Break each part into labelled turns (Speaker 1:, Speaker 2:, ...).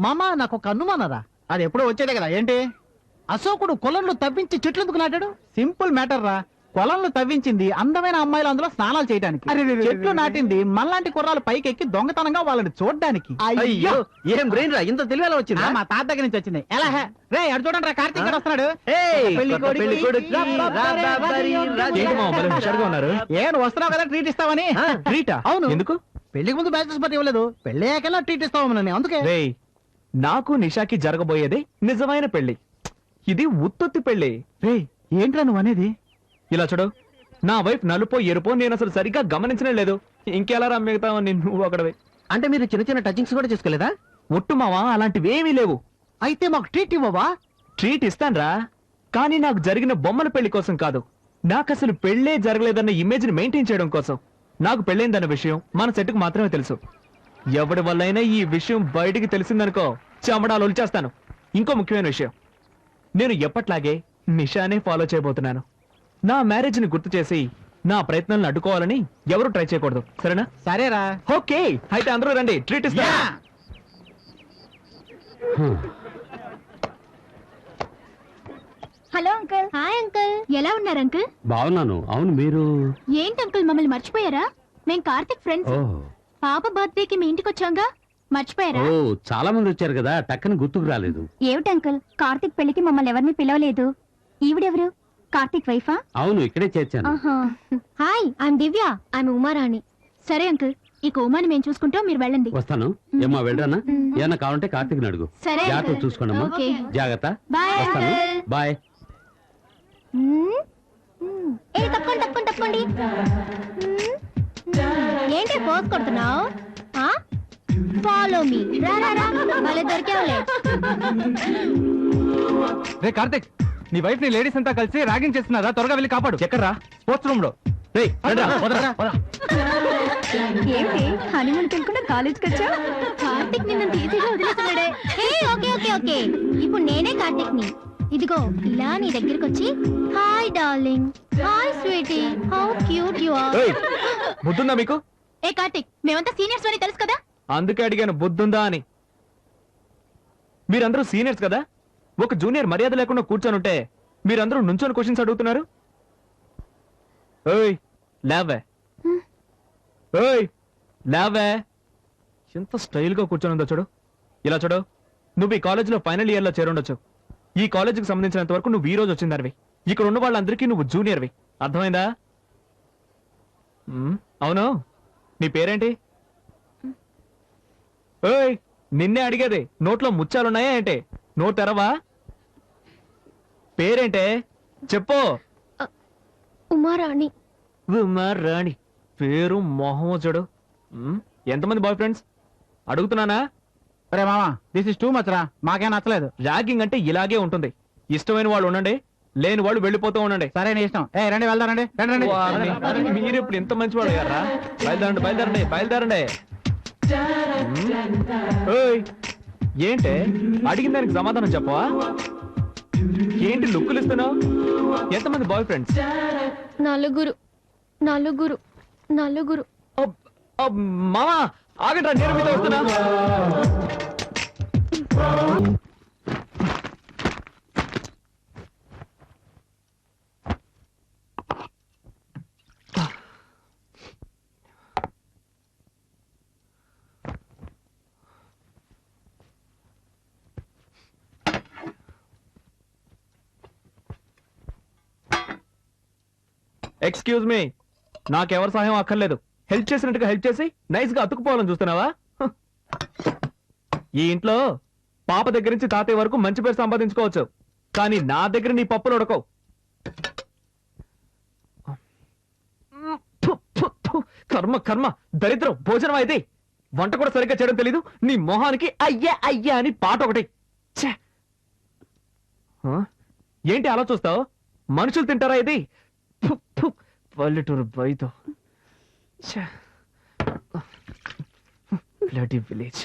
Speaker 1: మామ నాకు ఒక అనుమానరా. అది ఎప్పుడో వచ్చేదే కదా ఏంటి? అశోకుడు కొలంలో తవ్వించి చెట్లు ఎందుకు నాటాడు? సింపుల్ మ్యాటర్ రా. కొలంలో తవ్వించింది అందమైన అమ్మాయిలు అందులో స్నానాలు చేయడానికి. చెట్లు నాటింది మనలాంటి కుర్రాలు పైకి ఎక్కి దొంగతనంగా వాళ్ళని చూడడానికి.
Speaker 2: అయ్యో. ఏం బ్రెయిన్ రా? ఇంత తెలివేలా వచ్చిందా?
Speaker 1: మా తాత దగ్గర నుంచి వచ్చింది. ఎలా? హే? రే అడు చూడండి రా కార్తీక్ గారు వస్తున్నాడు. ఏ వస్తున్నావు కదా ట్రీట్ ఇస్తావని?
Speaker 3: ట్రీటా
Speaker 1: అవును.
Speaker 3: ఎందుకు?
Speaker 1: పెళ్ళికి ముందు బ్యాచెస్ పట్టి ఇవ్వలేదు. అయ్యాకల్లా ట్రీట్ ఇస్తావు అందుకే.
Speaker 3: నాకు నిషాకి జరగబోయేది నిజమైన పెళ్ళి ఇది ఉత్తుత్తి పెళ్ళి
Speaker 1: రే ఏంట్రా నువ్వు అనేది?
Speaker 3: ఇలా చూడు. నా వైఫ్ నలుపో ఎరుపో నేను అసలు సరిగ్గా గమనించనే లేదు. ఇంకెలా రమ్మిగుతావని నువ్వు ఒకడవే.
Speaker 2: అంటే మీరు చిన్న చిన్న టచింగ్స్ కూడా చేసుకోలేదా?
Speaker 3: ఒట్టు మావా అలాంటివేమీ లేవు.
Speaker 1: అయితే మాకు ట్రీట్ ఇవ్వవా?
Speaker 3: ట్రీట్ ఇస్తాన్రా. కానీ నాకు జరిగిన బొమ్మల పెళ్ళి కోసం కాదు. నాకు అసలు పెళ్ళే జరగలేదన్న ఇమేజ్ని మెయింటైన్ చేయడం కోసం. నాకు పెళ్ళైందన్న విషయం మన సెట్కు మాత్రమే తెలుసు. ఎవడి వల్లైనా ఈ విషయం బయటికి తెలిసిందనుకో చెమడాలు ఒలిచేస్తాను. ఇంకో ముఖ్యమైన విషయం. నేను ఎప్పట్లాగే నిషానే ఫాలో చేయబోతున్నాను. నా మ్యారేజ్ని గుర్తు చేసి నా ప్రయత్నాలను అడ్డుకోవాలని ఎవరు ట్రై చేయకూడదు. సరేనా?
Speaker 1: సరేరా.
Speaker 3: ఓకే. అయితే అందరూ రండి. ట్రీట్ ఇస్తా.
Speaker 4: Hello uncle. Hi uncle. ఎలా ఉన్నారు అంకుల్?
Speaker 5: బాగున్నాను. అవును మీరు?
Speaker 4: ఏంటి అంకుల్? మమ్మల్ని మర్చిపోయారా? మేం కార్తిక్ ఫ్రెండ్స్.
Speaker 5: ఓ
Speaker 4: పాప బర్త్డేకి మీ ఇంటికి వచ్చాంగా మర్చిపోయారా?
Speaker 5: ఓ చాలా మంది వచ్చారు కదా టక్కని గుర్తుకు రాలేదు.
Speaker 4: ఏమిటి అంకుల్ కార్తిక్ పెళ్ళికి మమ్మల్ని ఎవరిని పిలవలేదు? ఈవిడెవరు? కార్తిక్ వైఫా?
Speaker 5: అవును ఇక్కడే చేర్చాను.
Speaker 4: Hi I'm Divya I'm Umarani. సరే అంకుల్ ఇక ఉమాని మేము చూసుకుంటాం మీరు వెళ్ళండి.
Speaker 5: వస్తాను. ఏమ్మా వెళ్ళరానా? ఏమన్నా కావాలంటే కార్తీక్ అడుగు.
Speaker 4: సరే
Speaker 5: జాగ్రత్త
Speaker 4: ఓకే.
Speaker 5: జాగ్రత్త.
Speaker 4: బాయ్
Speaker 5: వస్తాను. బాయ్.
Speaker 4: ఏ తప్పండి తప్పండి మ్మ్. ఏంటి పోజ్ కొడుతున్నావు? ఫాలో మీ రా రా రా. భలే దొరికావులే.
Speaker 3: రే కార్తిక్ నీ వైఫ్ని లేడీస్ అంతా కలిసి ర్యాగింగ్ చేస్తున్నారా? త్వరగా వెళ్ళి కాపాడు. ఎక్కడ్రా? స్పోర్ట్స్ రూమ్లో.
Speaker 4: ఏంటి? హనీమూన్ కాలేజ్కి వచ్చా కార్తిక్ నిన్ను ఈజీగా వదిలేస్తున్నాడే. Hey okay okay okay. ఇప్పుడు నేనే కార్తిక్ని ఇదిగో ఇలా నీ దగ్గరికి వచ్చి hi darling hi sweetie how cute you are
Speaker 3: ఏయ్, బుద్ధుందా మీకు?
Speaker 4: ఏ కార్తిక్ మేమంతా సీనియర్స్ అని తెలుసు కదా?
Speaker 3: అందుకే అడిగాను బుద్ధుందా అని. మీరందరూ సీనియర్స్ కదా? ఒక జూనియర్ మర్యాద లేకుండా కూర్చొని ఉంటే మీరందరూ నుంచొని క్వశ్చన్స్ అడుగుతున్నారు? ఓయ్ లేవే. ఓయ్ లేవే. ఎంత స్టైల్గా కూర్చొని ఉందో చూడు. ఇలా చూడు నువ్వు ఈ కాలేజీలో ఫైనల్ ఇయర్లో చేరుండొచ్చు. ఈ కాలేజీకి సంబంధించినంత వరకు నువ్వు ఈ రోజు వచ్చిందనివి. ఇక్కడ ఉన్న వాళ్ళందరికీ నువ్వు జూనియర్వి. అర్థమైందా? అవును. నీ పేరేంటి? ఓయ్ నిన్నే అడిగేది. నోట్లో ముచ్చాలున్నాయా ఏంటి? నోట్ తెరవా? పేరేంటే? చెప్పు.
Speaker 4: ఉమారాణి.
Speaker 3: ఉమార్ రాణి పేరు మొహం చూడు ఎంతమంది బాయ్ ఫ్రెండ్స్? అడుగుతున్నానా?
Speaker 1: అరే మామ దిస్ ఇస్ టూ మచ్ రా. మాకేం నచ్చలేదు.
Speaker 3: ర్యాగింగ్ అంటే ఇలాగే ఉంటుంది. ఇష్టమైన వాళ్ళు ఉండండి లేని వాళ్ళు వెళ్ళిపోతూ ఉండండి.
Speaker 1: సరే నీ ఇష్టం. ఏ రండి వెళ్దాం రండి. రండి
Speaker 3: మీరు ఇప్పుడు ఎంత మంచి వాడు అయ్యారా? బయలుదేరండి బయలుదేరండి బయలుదేరండి. ఓయ్ ఏంటే? అడిగిన దానికి సమాధానం చెప్పవా? ఏంటి లుక్కులు ఇస్తున్నావు? ఎంతమంది బాయ్ ఫ్రెండ్స్
Speaker 4: నలుగురు నలుగురు నలుగురు.
Speaker 3: మామా ఆగండి నేను మీద వస్తున్నా. ఎక్స్క్యూజ్ మీ నాకెవరి సహాయం అక్కర్లేదు. హెల్ప్ చేసినట్టుగా హెల్ప్ చేసి నైస్గా అతుకుపోవాలని చూస్తున్నావా? ఈ ఇంట్లో పాప దగ్గర నుంచి తాతయ్య వరకు మంచి పేరు సంపాదించుకోవచ్చు. కానీ నా దగ్గర నీ పప్పులు ఉడకవు. కర్మ కర్మ. దరిద్రం. భోజనం అయితే వంట కూడా సరిగ్గా చేయడం తెలీదు. నీ మొహానికి అయ్యా అయ్యా అని పాట ఒకటి. ఏంటి అలా చూస్తావు? మనుషులు తింటారా ఇది? పల్లెటూరు బయట. విలేజ్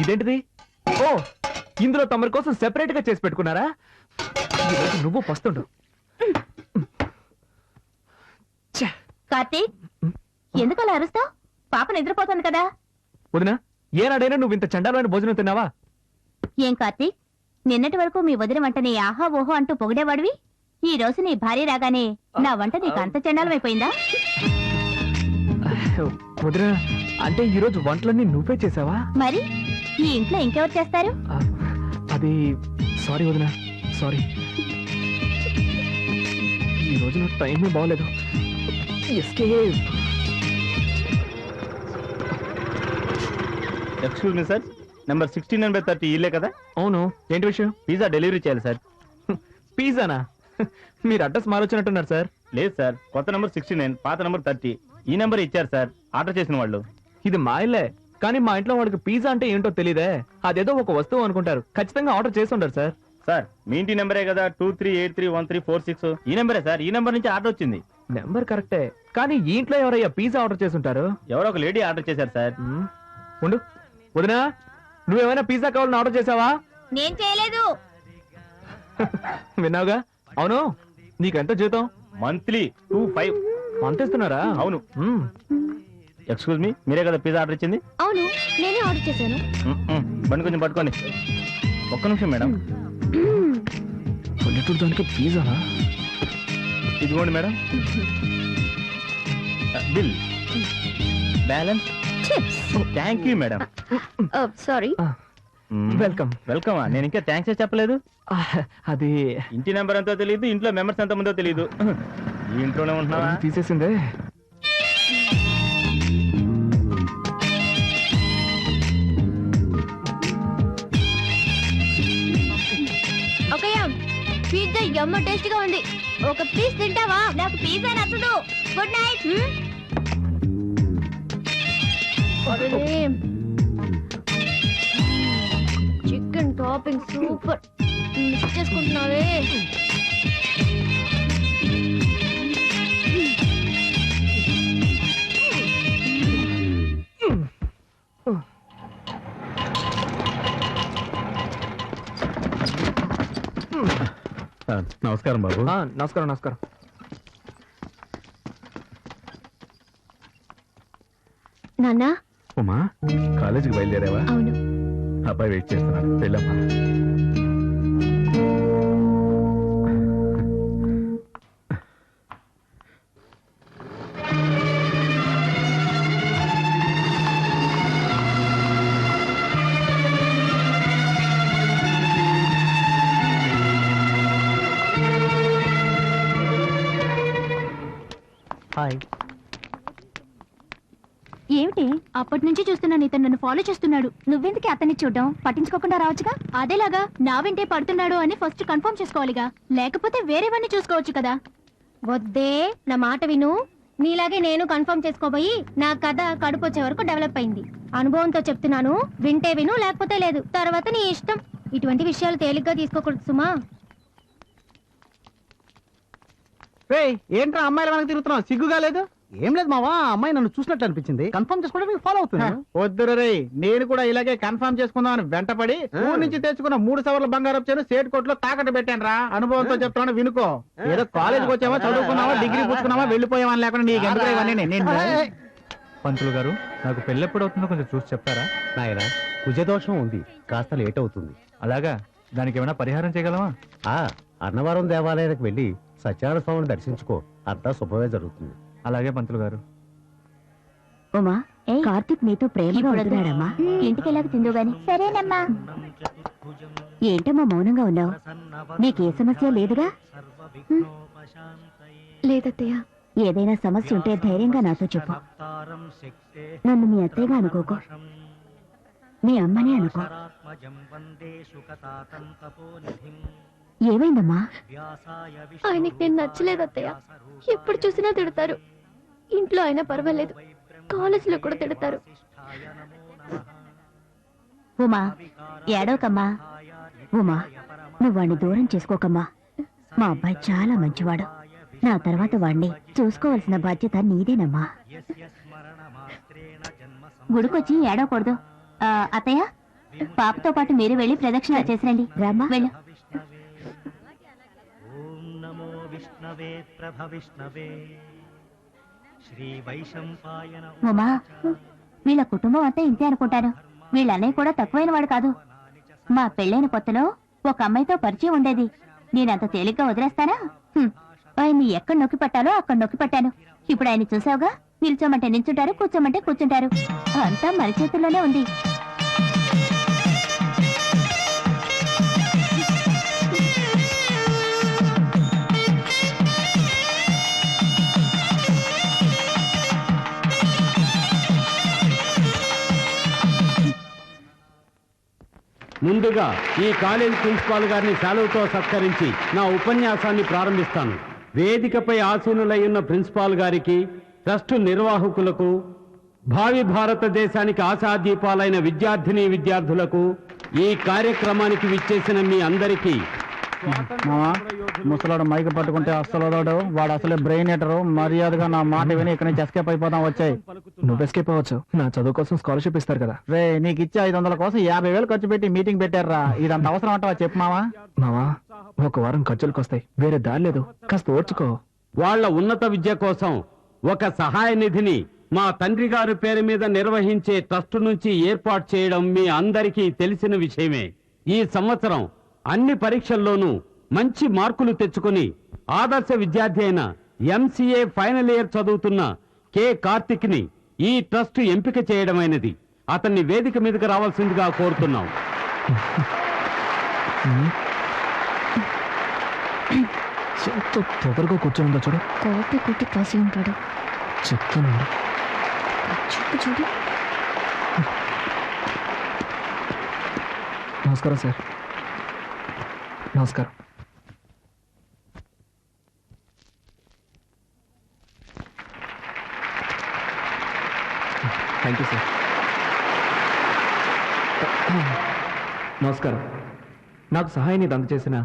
Speaker 3: ఇదేంటిది? ఓ ఇందులో తమరి కోసం సెపరేట్గా చేసి పెట్టుకున్నారా? ఈరోజు నువ్వు పస్తుండు
Speaker 4: కార్తీక్ ఎందుకు అలా అరుస్తావు? పాప నిద్రపోతుంది కదా.
Speaker 3: వదినా ఏనాడైనా నువ్వు ఇంత చండాలమైన భోజనం తిన్నావా?
Speaker 4: ఏం కార్తీక్ నిన్నటి వరకు మీ వదిన వంటని ఆహా ఓహో అంటూ పొగిడేవాడివి? ఈ రోజు నీ భార్య రాగానే నా వంట నీకు అంత చండాలమైపోయిందా?
Speaker 3: వదిన అంటే ఈ రోజు వంటలన్నీ నువ్వే చేసావా
Speaker 4: మరి? ఈ ఇంట్లో ఇంకెవరు చేస్తారు?
Speaker 3: అది సారీ వదిన సారీ. ఈ రోజు నాకు టైమే బాగలేదు.
Speaker 6: Excuse me sir number sixteen number thirty ఇల్లే కదా?
Speaker 3: అవును. ఏంటి విషయం?
Speaker 6: పిజ్జా డెలివరీ చేయాలి సార్
Speaker 3: పిజ్జానా మీరు అడ్రస్ మారొచ్చినట్టున్నారు సార్
Speaker 6: లేదు సార్ కొత్త నెంబర్ సిక్స్టీ నైన్ పాత నెంబర్ థర్టీ ఈ నెంబర్ ఇచ్చారు సార్. ఆర్డర్ చేసిన వాళ్ళు.
Speaker 3: ఇది మా ఇల్లే. కానీ మా ఇంట్లో వాళ్ళకి పిజ్జా అంటే ఏంటో తెలియదే అదేదో ఒక వస్తువు అనుకుంటారు. ఖచ్చితంగా ఆర్డర్ చేసి ఉంటారు సార్.
Speaker 6: సార్ మీ ఇంటి నెంబరే కదా? Two three eight three one three four six. ఈ నెంబరే సార్. ఈ నెంబర్ నుంచి ఆర్డర్ వచ్చింది.
Speaker 3: నెంబర్ కరెక్టే. కానీ ఈ ఇంట్లో ఎవరయ్యా పిజ్జా ఆర్డర్ చేసి ఉంటారు?
Speaker 6: ఎవరో ఒక లేడీ ఆర్డర్ చేశారు సార్.
Speaker 3: ఉండు. వదినా నువ్వేమైనా పిజ్జా కావాలని ఆర్డర్ చేసావా
Speaker 4: నేను చేయలేదు.
Speaker 3: విన్నావుగా? అవును. నీకెంత జీతం?
Speaker 6: Monthly two five.
Speaker 3: అంతేస్తున్నారా
Speaker 6: అవును. ఎక్స్క్యూజ్ మీ మీరే కదా పిజ్జా ఆర్డర్ ఇచ్చింది?
Speaker 4: అవును నేనే ఆర్డర్ చేశాను.
Speaker 6: బండి కొంచెం పట్టుకోండి. ఒక్క నిమిషం మేడం.
Speaker 3: పల్లెటూరు దానికి పిజ్జానా?
Speaker 6: ఇదిగోండి madam. Bill. Balance? Thank you madam.
Speaker 4: Sorry.
Speaker 3: Welcome.
Speaker 6: Welcome? నేను ఇంకా థ్యాంక్స్ చెప్పలేదు?
Speaker 3: అది
Speaker 6: ఇంటి నెంబర్ ఎంతో తెలియదు ఇంట్లో మెంబర్స్ ఎంత మందో తెలియదు ఈ ఇంట్లోనే ఉంటున్నావా?
Speaker 3: తీసేసిందే.
Speaker 4: ఒకయ్య పిజ్జా ఎమ్మ టేస్ట్గా ఉంది. ఒక పీస్ తింటావా? నాకు పిజ్జా నచ్చదు. Good night chicken topping super mix చేసుకుంటున్నావే.
Speaker 6: నమస్కారం బాబు.
Speaker 3: ఆ, నమస్కారం నమస్కారం.
Speaker 4: నాన్న?
Speaker 6: ఉమా కాలేజీకి బయలుదేరావా?
Speaker 4: అవును.
Speaker 6: అబ్బాయి వెయిట్ చేస్తున్నాడు. వెళ్ళమ్మా.
Speaker 4: నుంచి చూస్తున్నాను ఇతను నన్ను ఫాలో చేస్తున్నాడు. నువ్వెందుకు అతన్ని చూడడం? పట్టించుకోకుండా రావచ్చుగా? అదేలాగా నా వెంటే పడుతున్నాడు అని ఫస్ట్ కన్ఫర్మ్ చేసుకోవాలిగా. లేకపోతే వేరేవన్నీ చూసుకోవచ్చు కదా. వద్దే నా మాట విను. నీలాగే నేను కన్ఫర్మ్ చేసుకోబోయి నా కథ కడుపు వచ్చే వరకు డెవలప్ అయింది. అనుభవంతో చెప్తున్నాను వింటే విను లేకపోతే లేదు. తర్వాత నీ ఇష్టం. ఇటువంటి విషయాలు తేలిగ్గా తీసుకోకూడదు సుమా.
Speaker 1: ఏంట్రా అమ్మాయిలు వెనక తిరుగుతున్నావు? సిగ్గుగా లేదు?
Speaker 2: ఏం లేదు మావా ఆ అమ్మాయి నన్ను చూసినట్టు అనిపించింది. కన్ఫర్మ్ చేసుకోవడానికి ఫాలో అవుతున్నాను.
Speaker 1: వద్దురు రే నేను కూడా ఇలాగే కన్ఫర్మ్ చేసుకుందాం అని వెంటపడి ఊరు నుంచి తెచ్చుకున్న మూడు సవర్ల బంగారం చేను సేట్ కోట్లో తాకట్టు పెట్టాను రా. అనుభవంతో చెప్తాను వినుకో. ఏదో కాలేజీకి వచ్చావా చదువుకున్నావా డిగ్రీ పుచ్చుకున్నావా వెళ్ళిపోయావా అని లేకుండా నీకు ఎందుకు ఇవన్నీ? నేను
Speaker 3: పంతులు గారు నాకు పెళ్ళెప్పుడు అవుతుందో కొంచెం చూసి చెప్తారా?
Speaker 2: నాయన కుజదోషం ఉంది. కాస్త లేట్ అవుతుంది.
Speaker 3: అలాగా? దానికి ఏమైనా పరిహారం చేయగలమా
Speaker 2: ఆ అన్నవరం దేవాలయానికి వెళ్ళి సత్యనారాయణ స్వామిని దర్శించుకో. అంతా శుభమే జరుగుతుంది.
Speaker 3: అలాగే పంతులు గారు.
Speaker 4: ఉమా కార్తిక్ నీతో ప్రేమగా ఉంటున్నాడమ్మా. ఇంటికి వెళ్ళాక తిందు గాని సరేనమ్మా. ఏంటమ్మా మౌనంగా ఉన్నావు? నీకే సమస్య లేదుగా? లేదత్తయ్య. ఏదైనా సమస్య ఉంటే ధైర్యంగా నాతో చెప్పు. నన్ను మీ అత్తయ్యగా అనుకోకు. మీ అమ్మనే అనుకో. ఏమైందమ్మా?
Speaker 7: ఆయనకి నేను నచ్చలేదు అత్తయ్య ఎప్పుడు చూసినా తిడతారు. ఇంట్లో అయినా పర్వాలేదు. కాలేజీలో కూడా తిడతారు.
Speaker 4: ఉమా ఏడవకమ్మా. ఉమా నువ్వు వాణ్ణి దూరం చేసుకోకమ్మా. మా అబ్బాయి చాలా మంచివాడు. నా తర్వాత వాణ్ణి చూసుకోవాల్సిన బాధ్యత నీదేనమ్మా. గుడికొచ్చి ఏడవకూడదు. ఆ, అత్తయ్య పాపతో పాటు మీరు వెళ్ళి ప్రదక్షిణ చేసిరండి. రామ్మా. వెళ్ళు.
Speaker 8: ఓం నమో విష్ణవే ప్రభవిష్ణవే శ్రీ వైశంపాయన
Speaker 4: ఉమా వీళ్ళ కుటుంబం అంతా ఇంతే అనుకుంటాను. వీళ్ళ అన్నయ్య కూడా తక్కువైన వాడు కాదు. మా పెళ్ళైన కొత్తలో ఒక అమ్మాయితో పరిచయం ఉండేది. నేనంత తేలిగ్గా వదిలేస్తానా. ఆయన్ని ఎక్కడ నొక్కి పట్టాలో అక్కడ నొక్కి పట్టాను. ఇప్పుడు ఆయన చూసావుగా? నిల్చోమంటే నిల్చుంటారు కూర్చోమంటే కూర్చుంటారు. అంతా మన చేతుల్లోనే ఉంది.
Speaker 5: ముందుగా ఈ కాలేజ్ ప్రిన్సిపాల్ గారిని సెలవుతో సత్కరించి నా ఉపన్యాసాన్ని ప్రారంభిస్తాను. వేదికపై ఆసీనులై ఉన్న ప్రిన్సిపాల్ గారికి ట్రస్టు నిర్వాహకులకు భావి భారతదేశానికి ఆశాదీపాలైన విద్యార్థిని విద్యార్థులకు ఈ కార్యక్రమానికి విచ్చేసిన మీ అందరికీ
Speaker 1: మావా ముసలాడు మైక్ పట్టుకుంటే అస్సలు వదలడు. వాడు అసలే బ్రెయిన్ ఎటరు మర్యాదగా నా మాట విని ఇక్కడి నుంచి ఎస్కేప్ అయిపోదాం వచ్చాయి.
Speaker 3: నువ్వు ఎస్కేప్ అవ్వచ్చు. నా చదువు కోసం స్కాలర్షిప్ ఇస్తారు కదా.
Speaker 1: రే నీకు ఇచ్చే ఐదు వందల కోసం యాభై వేలు ఖర్చు పెట్టి మీటింగ్ పెట్టారా ఇదంత అవసరం అంటావా చెప్పు మావా.
Speaker 3: మావా ఒక వారం ఖర్చులకు వస్తాయి. వేరే దారి లేదు. కాస్త ఓర్చుకో.
Speaker 5: వాళ్ళ ఉన్నత విద్య కోసం ఒక సహాయ నిధిని మా తండ్రి గారి పేరు మీద నిర్వహించే ట్రస్ట్ నుంచి ఏర్పాటు చేయడం మీ అందరికీ తెలిసిన విషయమే. ఈ సంవత్సరం అన్ని పరీక్షల్లోనూ మంచి మార్కులు తెచ్చుకొని ఆదర్శ విద్యార్థి అయిన ఎంసీఏ ఫైనల్ ఇయర్ చదువుతున్న కె కార్తిక్ని ఈ ట్రస్ట్ ఎంపిక చేయడమైనది. అతన్ని వేదిక మీదకి రావాల్సిందిగా కోరుతున్నాం.
Speaker 3: ఎంత తొందరగా కూర్చోందో చూడు.
Speaker 7: కాపీ కొట్టి కాసి ఉంటాడు.
Speaker 3: చెప్తాను
Speaker 7: చూపు చూడు.
Speaker 3: నమస్కారం సార్. నమస్కారం. థ్యాంక్ యూ సార్ నమస్కారం. నాకు సహాయాన్ని అందజేసిన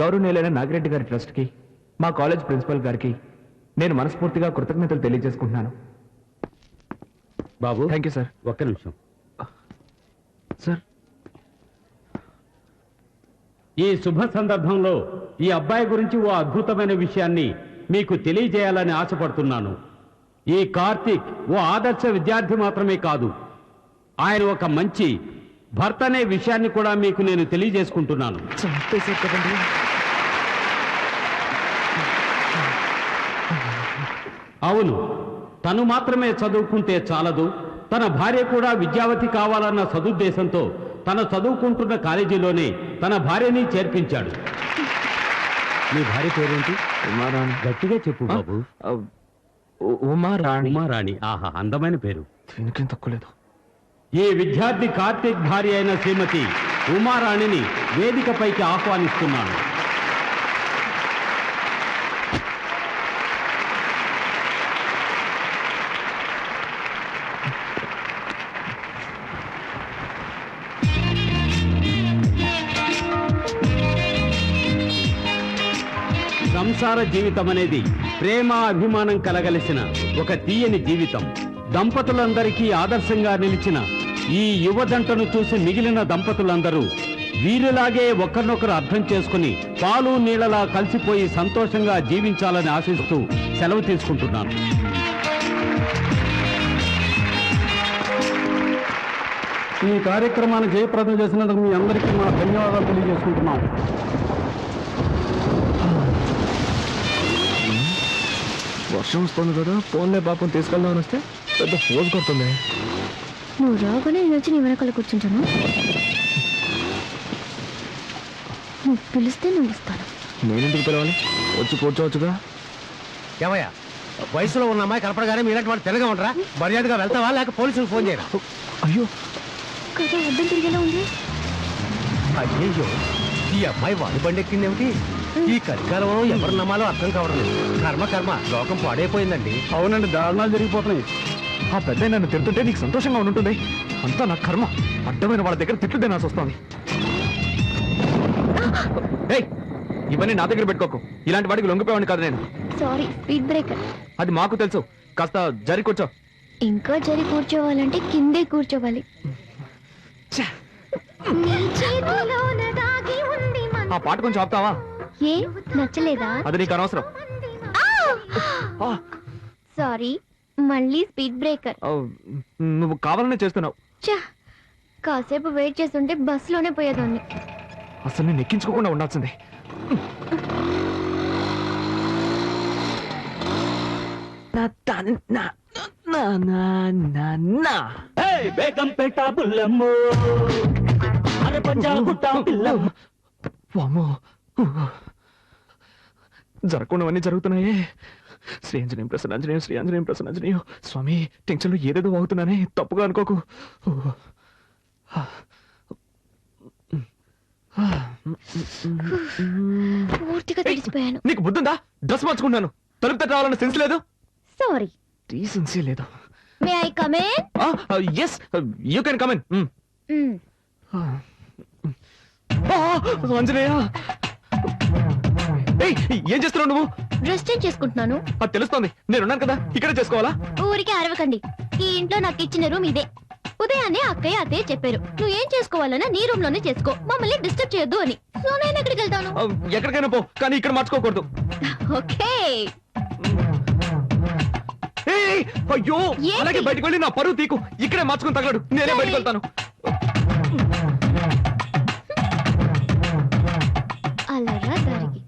Speaker 3: గౌరవనీయులైన నాగిరెడ్డి గారి ట్రస్ట్కి మా కాలేజ్ ప్రిన్సిపల్ గారికి నేను మనస్ఫూర్తిగా కృతజ్ఞతలు తెలియజేసుకుంటున్నాను.
Speaker 5: బాబు
Speaker 3: థ్యాంక్ యూ సార్
Speaker 5: ఒక్క నిమిషం
Speaker 3: సార్
Speaker 5: ఈ శుభ సందర్భంలో ఈ అబ్బాయి గురించి ఓ అద్భుతమైన విషయాన్ని మీకు తెలియజేయాలని ఆశపడుతున్నాను. ఈ కార్తీక్ ఓ ఆదర్శ విద్యార్థి మాత్రమే కాదు. ఆయన ఒక మంచి భర్త అనే విషయాన్ని కూడా మీకు నేను తెలియజేసుకుంటున్నాను. అవును తను మాత్రమే చదువుకుంటే చాలదు. తన భార్య కూడా విద్యావతి కావాలన్న సదుద్దేశంతో తన చదువుకుంటున్న కాలేజీలోనే తన భార్యని చేర్పించాడు. మీ భార్య పేరేంటి?
Speaker 3: ఉమారాణి.
Speaker 5: గట్టిగా చెప్పు బాబు.
Speaker 3: ఉమారాణి.
Speaker 5: ఉమారాణి. ఆహా అందమైన పేరు.
Speaker 3: దీనికేం తక్కువ లేదు.
Speaker 5: ఈ విద్యార్థి కార్తీక్ భార్య అయిన శ్రీమతి ఉమారాణిని వేదికపైకి ఆహ్వానిస్తున్నాను. సంసార జీవితం అనేది ప్రేమ అభిమానం కలగలిసిన ఒక తీయని జీవితం. దంపతులందరికీ ఆదర్శంగా నిలిచిన ఈ యువ జంటను చూసి మిగిలిన దంపతులందరూ వీరిలాగే ఒకరినొకరు అర్థం చేసుకుని పాలు నీళ్ళలా కలిసిపోయి సంతోషంగా జీవించాలని ఆశిస్తూ సెలవు తీసుకుంటున్నాను. ఈ కార్యక్రమాన్ని జయప్రదం చేసినందుకు మీ అందరికీ మా ధన్యవాదాలు తెలియజేసుకుంటున్నాం
Speaker 3: వర్షం వస్తుంది కదా ఫోన్లే పాపం తీసుకెళ్దామని వస్తే పెద్ద ఫోజ్ కొడుతుంది.
Speaker 7: నువ్వు రాగానే నేను వచ్చి నీ వెనకాల కూర్చుంటాను. నువ్వు పిలిస్తే నువ్వు ఇస్తాను
Speaker 3: నేనెందుకు పిలవాలి? వచ్చి కూర్చోవచ్చుగా.
Speaker 2: ఏమయ్యా వయసులో ఉన్న అమ్మాయి కనపడగానే మీలాంటి వాళ్ళు తెలుగా ఉండరా? మర్యాదగా వెళ్తావా? లేక పోలీసులకు ఫోన్ చేయరా?
Speaker 3: అయ్యో.
Speaker 7: కదా అడ్డం తిరిగేలా ఉంది.
Speaker 2: అయ్యయ్యో ఈ అమ్మాయి వాడి బండి ఎక్కిందేమిటి? ఈ కలికాలంలో ఎవరు నమ్మాలో అర్థం కావడం లేదు కర్మ కర్మ లోకం పాడైపోయిందండి.
Speaker 5: అవునండి దారుణాలు జరిగిపోతున్నాయి.
Speaker 3: ఆ పెద్ద నన్ను తిడుతుంటే నీకు సంతోషంగా ఉంటుంది అంతా నా కర్మ. అడ్డమైన వాళ్ళ దగ్గర తిట్లు తినాల్సి వస్తుంది. ఏయ్, ఇవన్నీ నా దగ్గర పెట్టుకోకు. ఇలాంటి వాడికి లొంగిపోయాను కాదు నేను.
Speaker 7: సారీ స్పీడ్ బ్రేకర్
Speaker 3: అది మాకు తెలుసు. కాస్త జరి కూర్చో.
Speaker 7: ఇంకా జరి కూర్చోవాలంటే కిందే కూర్చోవాలి. నీ చేతిలోన దాగి ఉంది మన-
Speaker 3: ఆ పాట కొంచెం ఆపుతావా?
Speaker 7: ఏ? నచ్చలేదా?
Speaker 3: అది నీకు అనవసరం. ఆ,
Speaker 7: సారీ మళ్ళీ స్పీడ్ బ్రేకర్.
Speaker 3: నువ్వు కావాలనే చేస్తున్నావు.
Speaker 7: ఛ, కాసేపు వెయిట్ చేస్తుంటే బస్సులోనే పోయేదాన్ని.
Speaker 3: అసలు నేను ఎక్కించుకోకుండా ఉండాల్సిందే. నా తన్- నా- నా నా నా నా.
Speaker 8: బేగంపేట బుల్లమ్ము. అరే పంజాబ్ గుట్ట పిల్లమ్మ
Speaker 3: జరగకుండావన్నీ జరుగుతున్నాయే. శ్రీ ఆంజనేయం ప్రసన్న ఆంజనేయం శ్రీ ఆంజనేయం ప్రసన్న ఆంజనేయం. స్వామి టెన్షన్లో ఏదేదో అవుతున్నానే. తప్పుగా అనుకోకు.
Speaker 7: పూర్తిగా తెలిసిపోయాను.
Speaker 3: నీకు బుద్ధుందా? డ్రెస్ మార్చుకున్నాను తలుపు తట్టు రావాలన్న సెన్స్ లేదు?
Speaker 7: సారీ
Speaker 3: డీసెన్సీ లేదు.
Speaker 7: May I come
Speaker 3: yes you can come in Anjaneya. ఏయ్, ఏం చేస్తున్నావు నువ్వు?
Speaker 7: డ్రెస్ చేంజ్ చేసుకుంటున్నాను.
Speaker 3: అది తెలుస్తోంది. నేనున్నాను కదా ఇక్కడే చేసుకోవాలా?
Speaker 7: ఊరికే అరవకండి. ఈ ఇంట్లో నాకు ఇచ్చిన రూమ్ ఇదే. ఉదయాన్నే అక్కయ్య అతయ్య చెప్పారు. నువ్వు ఏం చేసుకోవాలన్నా నీ రూమ్లోనే చేసుకో. మమ్మల్ని డిస్టర్బ్ చేయొద్దు అని. సో నేను ఎక్కడికి వెళ్తాను?
Speaker 3: ఎక్కడికైనా పో కానీ ఇక్కడ మార్చుకోకూడదు
Speaker 7: ఓకే.
Speaker 3: అయ్యో అలాగే బయటకు వెళ్ళి నా పరువు తీకు. ఇక్కడే మార్చుకుని తగలడు. నేనే బయటకు వెళ్తాను. అలాగా దానికి